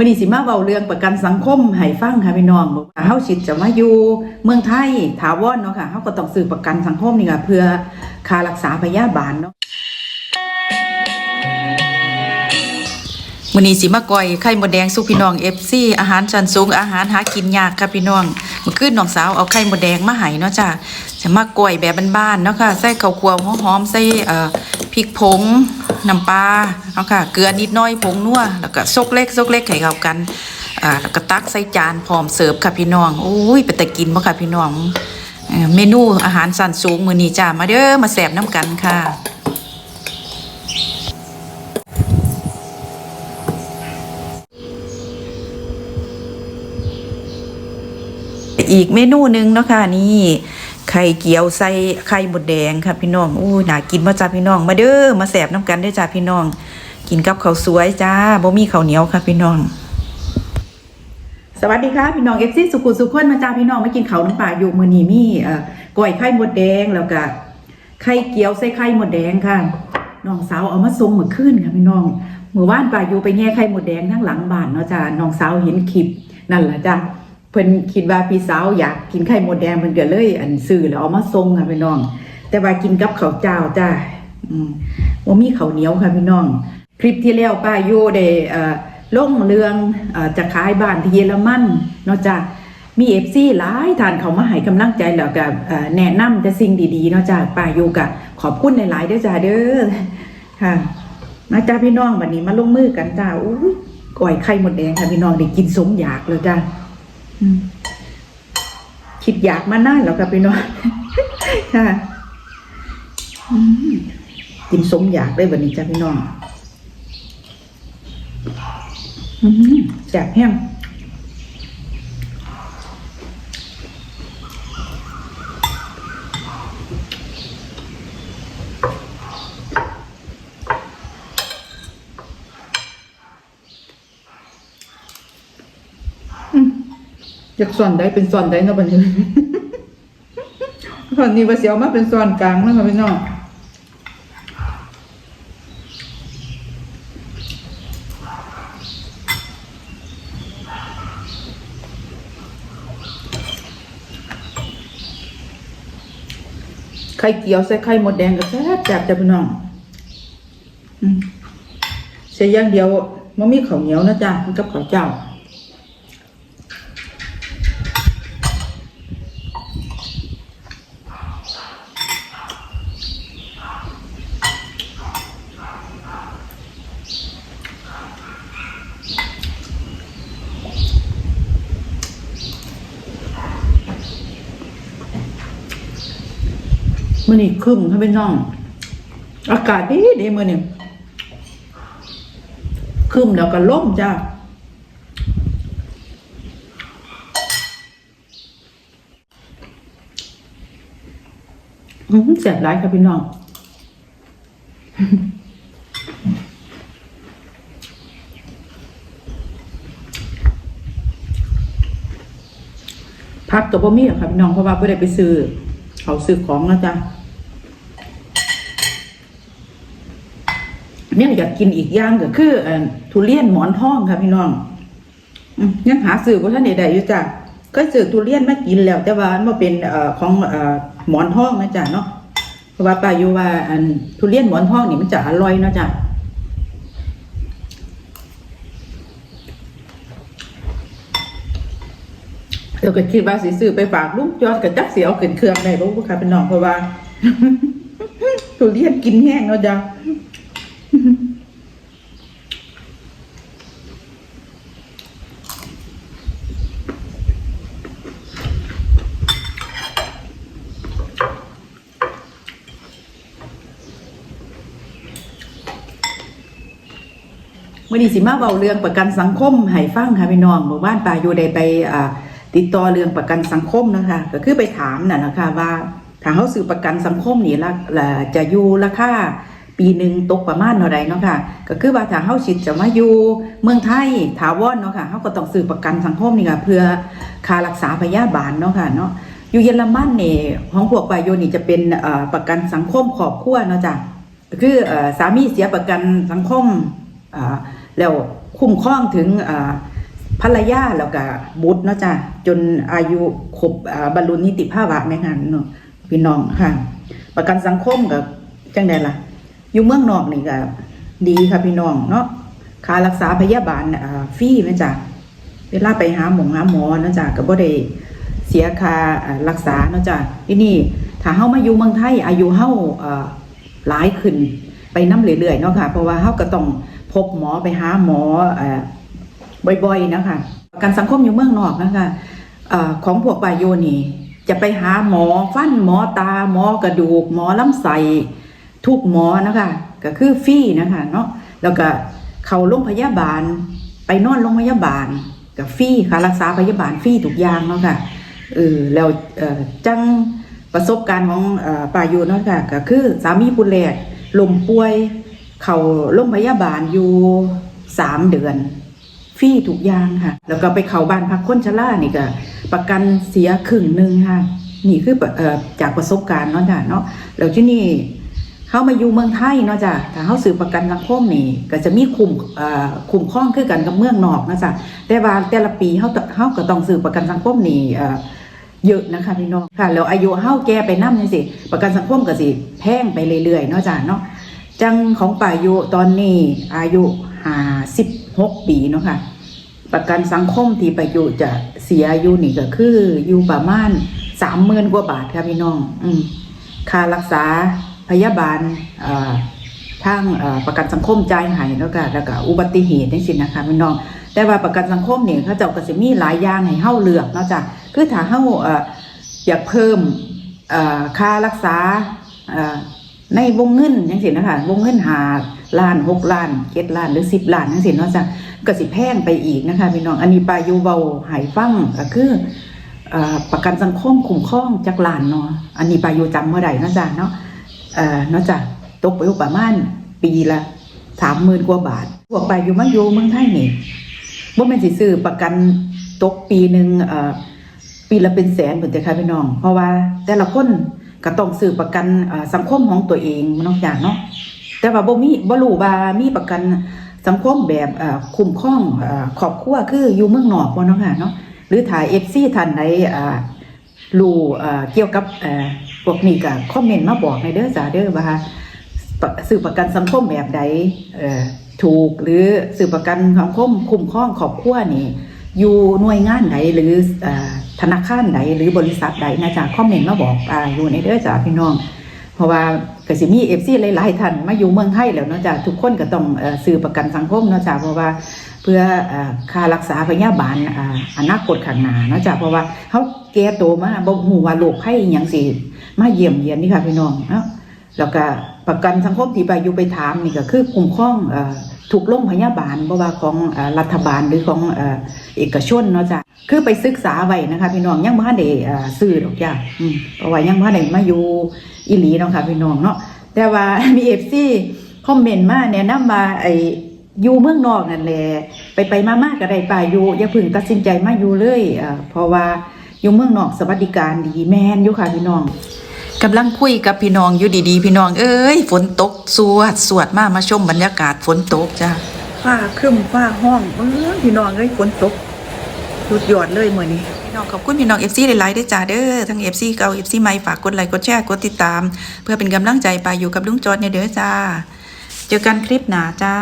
มื่อนี้สิมาเว้าเรื่องประกันสังคมให้ฟังค่ะพี่น้องบอกว่าเฮาสิจะมาอยู่เมืองไทยถาวรเนาะค่ะเฮาก็ต้องซื้อประกันสังคมนี่ค่ะเพื่อค่ารักษาพยาบาลเนาะ มื้อนี้สิมาก่อยไข่มดแดงสู่พี่น้อง FC อาหารชั้นสูงอาหารหากินยากค่ะพี่น้องเมื่อคืนน้องสาวเอาไข่มดแดงมาให้เนาะจ้ะจะมาก่อยแบบบ้านๆเนาะค่ะใส่ข้าวคั่วหอมๆใส่เอ่อพริกผงน้ำปลาเนาะค่ะเกลือนิดน้อยผงนัวแล้วก็ซกเล็กซกเล็กให้เข้ากันอ่าแล้วก็ตักใส่จานพร้อมเสิร์ฟค่ะพี่น้องอุ้ยเป็นตะกินบ่ค่ะพี่น้องเมนูอาหารชั้นสูงมื้อนี้จ้ามาเด้อมาแซ่บน้ำกันค่ะ อีกเมนูหนึ่งเนาะค่ะนี่ไข่เกี๊ยวใส่ไข่หมดแดงค่ะพี่น้องอู้น่ากินมาจ้าพี่น้องมาเด้อมาแสบน้ำกันเด้จ้าพี่น้อง กินกับข้าวสวยจ้าบ่มีข้าวเหนียวค่ะพี่น้อง สวัสดีค่ะพี่น้องเอฟซีสุขุสุขคนมาจ้าพี่น้องมากินข้าวน้ำปลาอยู่มือนี้มีเอ่อก้อยไข่หมดแดงแล้วก็ไข่เกี๊ยวใส่ไข่หมดแดงค่ะน้องสาวเอามาส่งเมื่อคืนค่ะพี่น้องเมื่อวานปลาอยู่ไปแง่ไข่หมดแดงทั้งหลังบ้านเนาะจ้าน้องสาวเห็นคลิปนั่นแหละจ้า เพิ่นคิดว่าพี่สาวอยากกินไข่มดแดงเพิ่นก็เลย อันซื้อแล้วเอามาส่งค่ะพี่น้อง แต่ว่ากินกับข้าวเจ้าจ้าอืมบ่มีข้าวเหนียวค่ะพี่น้อง คลิปที่แล้วป้าโยได้เอ่อลงเรื่องเอ่อจะขายบ้านที่เยอรมันเนาะจ้ามี FC หลายท่านเขามาให้กำลังใจแล้วก็เอ่อแนะนำแต่สิ่งดีๆเนาะจ้าป้าโยก็ขอบคุณหลายๆเด้อจ้าเด้อค่ะมาจ้าพี่น้องวันนี้มาลงมือกันจ้าอู้ยก้อยไข่หมดแดงค่ะพี่น้องได้กินสมอยากเลยจ้า คิดอยากมานานแล้วกับพี่น้องค่ะอืมกินสมอยากได้วันนี้จ้ะพี่น้องอืมแซ่บแห้ง อยากส่วนใดเป็นส่วนใดเนาะบัดนี้ตอนนี้ว่าเสียวมาเป็นส่วนกลางแล้วค่ะพี่น้องไข่เกี๊ยวใส่ไข่หมดแดงกับแซ่บจับจ้ะพี่น้องใส่อย่างเดียวมันมีข้าวเหนียวนะจ๊ะมันกับข้าวเจ้า มื่อนี้คึมค่ะพี่น้อง อากาศดีดีมื่อนี้คึมแล้วก็ล่มจ้าอืมแสบร้ายค่ะพี่น้องพักตัวบ่มีหรอกค่ะพี่น้องเพราะว่าไม่ได้ไปซื้อ เขาซื้อของนะจ๊ะ เนี่ยอยากกินอีกอย่างก็คือทุเรียนหมอนทองค่ะพี่น้องยังหาซื้อว่าท่านใดๆอยู่จ้ะก็ซื้อทุเรียนมากินแล้ว แต่ว่ามันเป็นอของอหมอนทองนะจ๊ะเนาะเพราะว่าป้าอยู่ว่าอันทุเรียนหมอนทองนี่มันจะอร่อยเนาะจ้ะเดี๋ยวก็คิดว่าสิซื้อไปฝากลุงจอดกับจักเสียวขึ้นเครื่องได้บ่บ่ค่ะเป็นน้องเพราะว่าทุเรียนกินแห้งเนาะจ้ะ มื่อนี้สิมาเบาเรื่องประกันสังคมให้ฟังค่ะพี่น้องเมื่อวานปาอยู่ได้ไปติดต่อเรื่องประกันสังคมนะคะก็คือไปถามน่ะนะคะว่าถ้าเขาซื้อประกันสังคมนี่ละจะอยู่ราคาปีหนึ่งตกประมาณเท่าไรเนาะค่ะก็คือว่าถ้าเขาชิดจะมาอยู่เมืองไทยถาวรเนาะค่ะเขาก็ต้องซื้อประกันสังคมนี่ค่ะเพื่อค่ารักษาพยาบาลเนาะค่ะเนาะอยู่เยอรมันนี่ของพวกปาโยนี่จะเป็นประกันสังคมครอบครัวเนาะจ้ะคือเอ่อสามีเสียประกันสังคมอ่า แล้วคุ้มครองถึงภรรยาแล้วก็บุตรเนาะจ้ะจนอายุครบอ่าบรรลุนิติภาวะแม่งานเนาะพี่น้องค่ะ ประกันสังคมกับจังไดล่ะ อยู่เมืองนอกนี่ก็ดีค่ะพี่น้องเนาะค่ารักษาพยาบาลฟรีแม่จ้ะเวลาไปหาหมอหาหมอเนาะจ้ะก็บ่ได้เสียค่ารักษาเนาะจ้ะที่นี่ถ้าเฮามาอยู่เมืองไทยอายุเฮาหลายขึ้นไปน้ำเรื่อยๆเนาะค่ะ เพราะว่าเฮาก็ต้อง พบหมอไปหาหมอบ่อยๆนะคะประกันสังคมอยู่เมืองนอกนะคะของพวกปายโยนี่จะไปหาหมอฟันหมอตาหมอกระดูก หมอลำไส้ทุกหมอนะคะก็คือฟรีนะคะเนาะแล้วก็เข้าโรงพยาบาล ไปนอนโรงพยาบาลกับฟรีค่ารักษาพยาบาลฟรีทุกอย่างเนาะค่ะเออแล้วจังประสบการณ์ของเอ่อปาโยเนาะค่ะก็คือสามีผู้แรกลมป่วย เขาโรงพยาบาลอยู่สามเดือนฟรีทุกอย่างค่ะ แล้วก็ไปเขาบ้านพักคนชรานี่ก็ประกันเสียครึ่งหนึ่งค่ะ นี่คืออจากประสบการณ์เนาะจ้ะเนาะแล้วที่นี่เขามาอยู่เมืองไทยเนาะจ้ะถ้าเขาซื้อประกันสังคมนี่ก็จะมีคุมเอ่อคุมข้องคือกันกับเมืองนอกเนาะจ้ะแต่ว่าแต่ละปีเขาต้องเขาก็ต้องซื้อประกันสังคมนี่เยอะนะคะพี่น้องค่ะแล้วอายุเฮาแก่ไปนำจังซี่ประกันสังคมก็สิแพงไปเรื่อยๆเนาะจ้ะเนาะ จังของป่ายุตอนนี้อายุห้าสิบหกปีเนาะค่ะ ประกันสังคมที่ป่ายุจะเสียอายุนี่ก็คืออยู่ประมาณสามหมื่นกว่าบาทค่ะพี่น้อง อืมค่ารักษาพยาบาลอ่อทางประกันสังคมจ่ายให้เนาะค่ะแล้วก็อุบัติเหตุนี่สินะคะพี่น้อง แต่ว่าประกันสังคมเนี่ยเขาเจ้าก็สิมีหลายอย่างให้เฮาเลือกเนาะจ้ะคือถ้าเฮาอยากเพิ่มค่ารักษา ในวงเงินยังสินะคะวงเงินหาล้านหกล้านเจ็ดล้านหรือสิบล้านยังสิเนาะจ้ะก็สิแพงไปอีกนะคะพี่น้องอันนี้ปลายูเบาหายฟังก็คืออประกันสังคมคุ้มครองจากล้านเนาะอันนี้ปลายูจำเมื่อใดเนาะจ้ะเนาะเอ่อเนาะจ้ะตกไปอยู่ประมาณปีละสามหมื่นกว่าบาทพวกปลายูมาอยู่เมืองไทยนี่บ่แม่นสิซื้อประกันตกปีหนึ่งปีละเป็นแสนเหมือนกันค่ะพี่น้อง เพราะว่าแต่ละคน ก็ต้องซื้อประกันสังคมของตัวเองนอกจากเนาะแต่ว่าบ่มีบ่รู้ว่ามีประกันสังคมแบบคุ้มครองเอ่อครอบครัวคืออยู่เมืองนอกบ่เนาะค่ะเนาะหรือถ่าย FC ท่านใดรู้เกี่ยวกับพวกนี้ก็คอมเมนต์มาบอกในเด้อจ้าเด้อว่าปะซื้อประกันสังคมแบบใดถูกหรือซื้อประกันสังคมคุ้มครองครอบครัวนี่ อยู่หน่วยงานไหนหรืออธนาคารไหนหรือบริษัทใดนะจ๊ะคอมเมนต์มาบอกอ่าอยู่ในเด้อจ้าพี่น้อง เพราะว่าก็สิมีเอฟซีหลายๆท่านมาอยู่เมืองไทยแล้วเนาะจ้ะทุกคนก็ต้องเอ่อซื้อประกันสังคมเนาะจ้ะเพราะว่าเพื่ออค่ารักษาพยาบาลออนาคตข้างหน้าเนาะจ้ะเพราะว่าเฮาแก่โตมาบ่ฮู้ว่าโรคภัยอิหยังสิมาเยี่ยมเยียนนี่ค่ะพี่น้องแล้วก็ประกันสังคมที่ไปอยู่ไปถามนี่ก็คือคุ้มครอง เอ่อทุกโรงพยาบาลบ่ว่าของรัฐบาลหรือของเอกชนเนาะจ้ะคือไปศึกษาไว้นะคะพี่น้องยังบ่ทันได้เอ่อซื้อดอกจ้ะเพราะว่ายังบ่ทันได้มาอยู่อีหลีเนาะค่ะพี่น้องเนาะแต่ว่ามี FC คอมเมนต์มาแนะนำมาไออยู่เมืองนอกนั่นแหละไปไปๆมาๆก็ได้ไปอยู่อย่าพึ่งตัดสินใจมาอยู่เลยเอ่อเพราะว่าอยู่เมืองนอกสวัสดิการดีแม่นอยู่ค่ะพี่น้อง กำลังคุยกับพี่น้องอยู่ดีๆ พี่น้องเอ้ยฝนตกสวดสวดมามาชมบรรยากาศฝนตกจ้ะฟ้าครึ้มฟ้าห้องเอ้ยพี่น้องเอ้ยฝนตกสุดยอดเลยมื้อนี้พี่น้องขอบคุณพี่น้อง FC หลายๆด้วยจ้าเด้อทั้ง FC เก่า FC ใหม่ฝากกดไลค์กดแชร์กดติดตาม เพื่อเป็นกำลังใจไปอยู่กับลุงจอดเนี่ยเด้อจ้า เจอกันคลิปหน้าจ้า